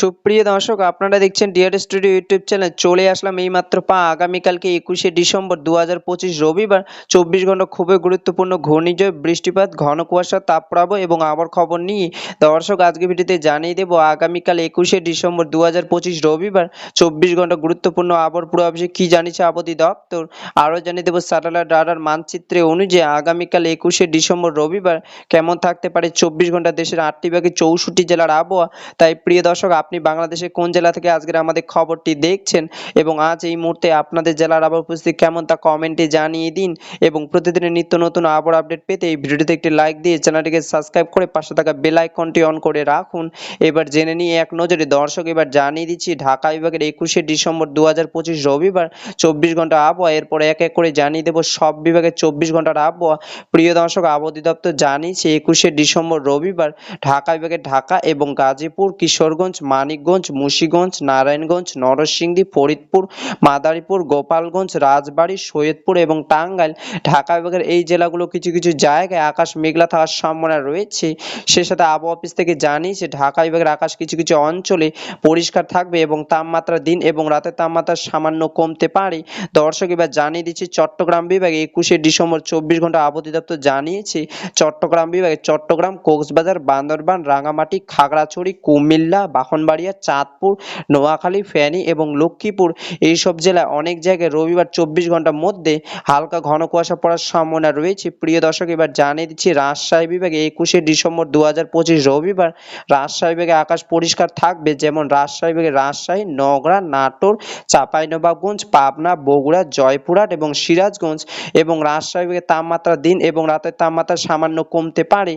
সুপ্রিয় দর্শক, আপনারা দেখছেন ডিয়ার স্টুডিও ইউটিউব চ্যানেল চলে আসলাম এইমাত্র পা আগামীকালকে একুশে ডিসেম্বর দু হাজার পঁচিশ রবিবার। চব্বিশ ঘণ্টা খুবই গুরুত্বপূর্ণ ঘূর্ণিঝড়, বৃষ্টিপাত, ঘন কুয়াশা, তাপপ্রবাহ এবং আবার খবর নিয়ে দর্শক আজকে ভিডিওতে জানিয়ে দেবো, আগামীকাল একুশে ডিসেম্বর দু হাজার পঁচিশ রবিবার। চব্বিশ ঘণ্টা গুরুত্বপূর্ণ আবর পূর্বাভাসে কী জানিয়েছে আবহাওয়া দপ্তর? আরও জানিয়ে দেবো স্যাটেলাইট রাডার মানচিত্রে অনুযায়ী আগামীকাল একুশে ডিসেম্বর রবিবার কেমন থাকতে পারে চব্বিশ ঘণ্টা দেশের আটটি ভাগে চৌষট্টি জেলার আবহাওয়া? তাই প্রিয় দর্শক আপনি বাংলাদেশের কোন জেলা থেকে আজকের আমাদের খবরটি দেখছেন এবং আজ এই মুহূর্তে আপনাদের জেলার আবহাওয়া পরিস্থিতি কেমন তা কমেন্টে জানিয়ে দিন এবং প্রতিদিনের নিত্য নতুন আবহাওয়া আপডেট পেতে এই ভিডিওটিতে একটি লাইক দিয়ে চ্যানেলটিকে সাবস্ক্রাইব করে পাশে থাকা বেল আইকনটি অন করে রাখুন। এবার জেনে নিয়ে এক নজরে দর্শক এবার জানিয়ে দিচ্ছি, ঢাকা বিভাগের একুশে ডিসেম্বর দু হাজার পঁচিশ রবিবার চব্বিশ ঘণ্টা আবহাওয়া। এরপর এক এক করে জানিয়ে দেবো সব বিভাগের চব্বিশ ঘণ্টার আবহাওয়া। প্রিয় দর্শক আবহাওয়া অধিদপ্তর জানিয়েছে, একুশে ডিসেম্বর রবিবার ঢাকা বিভাগের ঢাকা এবং গাজীপুর, কিশোরগঞ্জ মানিকগঞ্জ, মুন্সিগঞ্জ, নারায়ণগঞ্জ, নরসিংদী, ফরিদপুর, মাদারীপুর, গোপালগঞ্জ, রাজবাড়ী, সৈয়দপুর এবং টাঙ্গাইল। ঢাকা বিভাগের এই জেলাগুলো কিছু কিছু জায়গায় আকাশ মেঘলা থাকার সম্ভাবনা রয়েছে। সে সাথে আবহাওয়া অফিস থেকে জানিয়েছে, ঢাকা বিভাগের আকাশ কিছু কিছু অঞ্চলে পরিষ্কার থাকবে এবং তাপমাত্রা দিন এবং রাতের তাপমাত্রা সামান্য কমতে পারে। দর্শক এবার জানিয়ে দিচ্ছি, চট্টগ্রাম বিভাগে একুশে ডিসেম্বর চব্বিশ ঘণ্টা আবহাওয়া দপ্তর জানিয়েছে, চট্টগ্রাম বিভাগে চট্টগ্রাম, কক্সবাজার, বান্দরবান রাঙামাটি খাগড়াছড়ি, কুমিল্লা বাহনবাড়িয়া চাঁদপুর, নোয়াখালী, ফেনী এবং লক্ষ্মীপুর এইসব জেলায় অনেক জায়গায় রবিবার চব্বিশ ঘণ্টার মধ্যে হালকা ঘন কুয়াশা পড়ার সম্ভাবনা রয়েছে। প্রিয় দর্শক, এবার জানিয়ে দিচ্ছি, রাজশাহী বিভাগে একুশে ডিসেম্বর দু হাজার পঁচিশ রবিবার রাজশাহী বিভাগে আকাশ পরিষ্কার থাকবে। যেমন রাজশাহী বিভাগে রাজশাহী নগরা নাটোর, চাঁপাইনবাবগঞ্জ, পাবনা, বগুড়া, জয়পুরহাট এবং সিরাজগঞ্জ এবং রাজশাহী বিভাগে তাপমাত্রা দিন এবং রাতের তাপমাত্রা সামান্য কমতে পারে।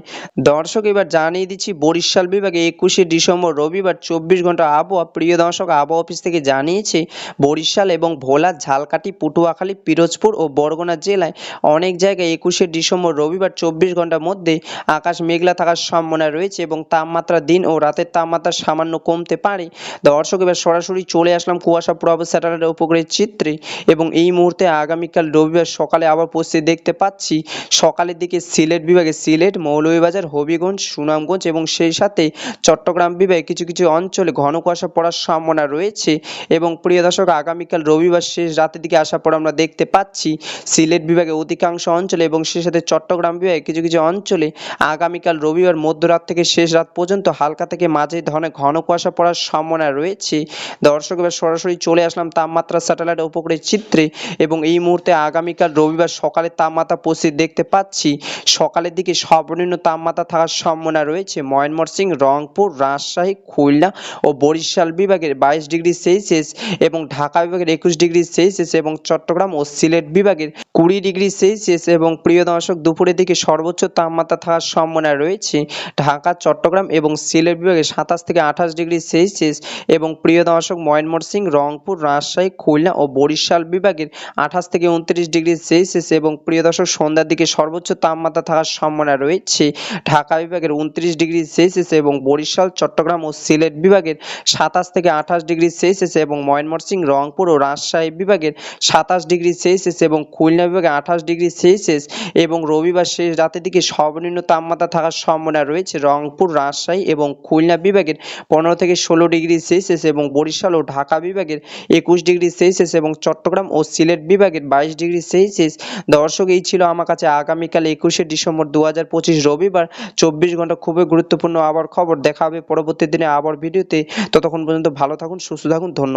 দর্শক, এবার জানিয়ে দিচ্ছি, বরিশাল বিভাগে একুশে ডিসেম্বর রবিবার চব্বিশ ঘণ্টা আবহাওয়া। প্রিয় দর্শক, আবহাওয়া অফিস থেকে জানিয়েছে, বরিশাল এবং ভোলা, ঝালকাঠি, পটুয়াখালী, পিরোজপুর ও বরগুনা জেলায় অনেক জায়গায় একুশে ডিসেম্বর রবিবার চব্বিশ ঘণ্টার মধ্যে আকাশ মেঘলা থাকার সম্ভাবনা রয়েছে এবং তাপমাত্রা দিন ও রাতের তাপমাত্রা সামান্য কমতে পারে। দর্শক, এবার সরাসরি চলে আসলাম কুয়াশা প্রভাব স্যাটেলাইটের উপগ্রহের চিত্রে এবং এই মুহূর্তে আগামীকাল রবিবার সকালে আবার পরিস্থিতি দেখতে পাচ্ছি, সকালের দিকে সিলেট বিভাগে সিলেট, মৌলভীবাজার, হবিগঞ্জ, সুনামগঞ্জ এবং সেই সাথে চট্টগ্রাম বিভাগে কিছু কিছু অঞ্চলে ঘন কুয়াশা পড়ার সম্ভাবনা রয়েছে এবং প্রিয় দর্শক, আগামীকাল রবিবার শেষ রাতের দিকে আসার পর আমরা দেখতে পাচ্ছি সিলেট বিভাগে অধিকাংশ অঞ্চলে এবং সেই সাথে চট্টগ্রাম বিভাগে কিছু কিছু অঞ্চলে আগামীকাল রবিবার মধ্যরাত থেকে শেষ রাত পর্যন্ত হালকা থেকে মাঝে ধরনের ঘন কুয়াশা পড়ার সম্ভাবনা রয়েছে। দর্শক, এবার সরাসরি চলে আসলাম তাপমাত্রা স্যাটেলাইট উপগ্রহের চিত্রে এবং এই মুহূর্তে আগামীকাল রবিবার সকালে তাপমাত্রা পরিস্থিতি দেখতে পাচ্ছি। সকালের দিকে সর্বনিম্ন তাপমাত্রা থাকার সম্ভাবনা রয়েছে। ময়মনসিংহ, রংপুর, রাজশাহী, খুলনা ও বরিশাল বিভাগের বাইশ ডিগ্রি সেলসিয়াস এবং ঢাকা বিভাগের একুশ ডিগ্রি সেলসিয়াস এবং চট্টগ্রাম ও সিলেট বিভাগের কুড়ি ডিগ্রি সেলসিয়াস এবং প্রিয় দর্শক, দুপুরের দিকে সর্বোচ্চ তাপমাত্রা থাকার সম্ভাবনা রয়েছে ঢাকা, চট্টগ্রাম এবং সিলেট বিভাগে সাতাশ থেকে আঠাশ ডিগ্রি সেলসিয়াস এবং প্রিয় দর্শক, ময়মনসিংহ, রংপুর, রাজশাহী, খুলনা ও বরিশাল বিভাগের আঠাশ থেকে উনত্রিশ ডিগ্রি সেলসিয়াস এবং প্রিয় দর্শক, সন্ধ্যার দিকে সর্বোচ্চ তাপমাত্রা থাকার সম্ভাবনা রয়েছে ঢাকা বিভাগের উনত্রিশ ডিগ্রি সেলসিয়াস এবং বরিশাল, চট্টগ্রাম ও সিলেট বিভাগের সাতাশ থেকে আঠাশ ডিগ্রি সেলসিয়াস এবং ময়মনসিংহ, রংপুর ও রাজশাহী বিভাগের সাতাশ ডিগ্রি সেলসিয়াস এবং খুলনা বিভাগে আঠাশ ডিগ্রি সেলসিয়াস এবং রবিবার শেষ রাতের দিকে সর্বনিম্ন তাপমাত্রা থাকার সম্ভাবনা রয়েছে। রংপুর, রাজশাহী এবং খুলনা বিভাগের পনেরো থেকে ষোলো ডিগ্রি সেলসিয়াস এবং বরিশাল ও ঢাকা বিভাগের একুশ ডিগ্রি সেলসিয়াস এবং চট্টগ্রাম ও সিলেট বিভাগের বাইশ ডিগ্রি সেলসিয়াস। দর্শক, এই ছিল আমার কাছে আগামীকাল একুশে ডিসেম্বর দু হাজার পঁচিশ রবিবার। চব্বিশ ঘণ্টা খুবই গুরুত্বপূর্ণ আবার খবর। দেখা হবে পরবর্তী দিনে আবার ভিডিওতে। ততক্ষণ পর্যন্ত ভালো থাকুন, সুস্থ থাকুন, ধন্যবাদ।